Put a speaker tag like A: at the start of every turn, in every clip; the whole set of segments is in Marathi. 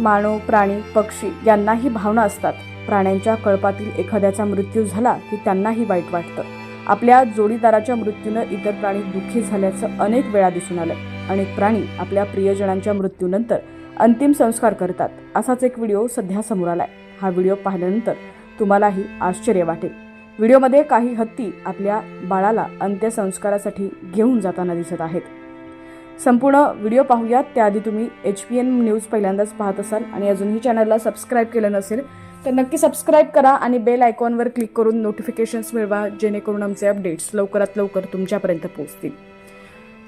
A: मानव प्राणी पक्षी यांनाही भावना असतात. प्राण्यांच्या कळपातील एखाद्याचा मृत्यू झाला की त्यांनाही वाईट वाटतं. आपल्या जोडीदाराच्या मृत्यूनं इतर प्राणी दुःखी झाल्याचं अनेक वेळा दिसून आलं अनेक प्राणी आपल्या प्रियजनांच्या मृत्यूनंतर अंतिम संस्कार करतात. असाच एक व्हिडिओ सध्या समोर आलाय. हा व्हिडिओ पाहिल्यानंतर तुम्हालाही आश्चर्य वाटेल. व्हिडिओमध्ये काही हत्ती आपल्या बाळाला अंत्यसंस्कारासाठी घेऊन जाताना दिसत आहेत. संपूर्ण व्हिडिओ पाहूयात. त्याआधी तुम्ही एच पी एन न्यूज पहिल्यांदाच पाहत असाल आणि अजूनही चॅनलला सबस्क्राईब केलं नसेल तर नक्की सबस्क्राईब करा आणि बेल आयकॉनवर क्लिक करून नोटिफिकेशन्स मिळवा जेणेकरून आमचे अपडेट्स लवकरात लवकर तुमच्यापर्यंत पोहोचतील.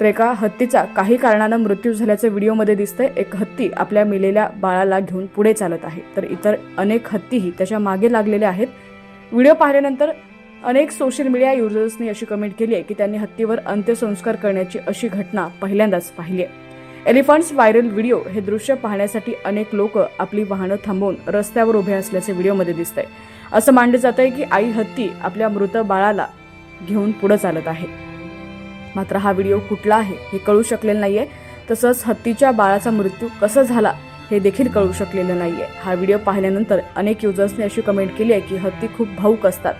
A: तर एका हत्तीचा काही कारणानं मृत्यू झाल्याचं व्हिडिओमध्ये दिसतंय. एक हत्ती आपल्या मिलेल्या बाळाला घेऊन पुढे चालत आहे. तर इतर अनेक हत्तीही त्याच्यामागे लागलेले आहेत. व्हिडिओ पाहिल्यानंतर अनेक सोशल मीडिया युजर्सनी अशी कमेंट केली आहे की त्यांनी हत्तीवर अंत्यसंस्कार करण्याची अशी घटना पहिल्यांदाच पाहिली आहे. एलिफंट्स व्हायरल व्हिडिओ हे दृश्य पाहण्यासाठी अनेक लोक आपली वाहनं थांबवून रस्त्यावर उभे असल्याचे व्हिडिओमध्ये दिसत आहे असं मानलं जात आहे की आई हत्ती आपल्या मृत बाळाला घेऊन पुढे चालत आहे. मात्र हा व्हिडिओ कुठला आहे हे कळू शकलेलं नाहीये. तसंच हत्तीच्या बाळाचा मृत्यू कसा झाला हे देखील कळू शकलेलं नाहीये. हा व्हिडिओ पाहिल्यानंतर अनेक युजर्सने अशी कमेंट केली आहे की हत्ती खूप भाऊक असतात.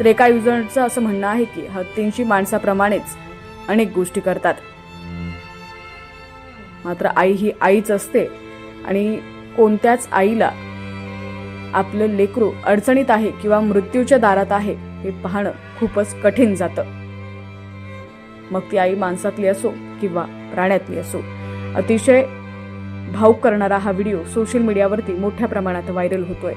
A: तर एका युजरचं असं म्हणणं आहे की हत्तींची माणसाप्रमाणेच अनेक गोष्टी करतात. मात्र आई ही आईच असते आणि कोणत्याच आईला आपलं लेकरू अडचणीत आहे किंवा मृत्यूच्या दारात आहे हे पाहणं खूपच कठीण जातं. मग ती आई माणसातली असो किंवा प्राण्यातली असो अतिशय भाऊक करणारा हा व्हिडिओ सोशल मीडियावरती मोठ्या प्रमाणात व्हायरल होतोय.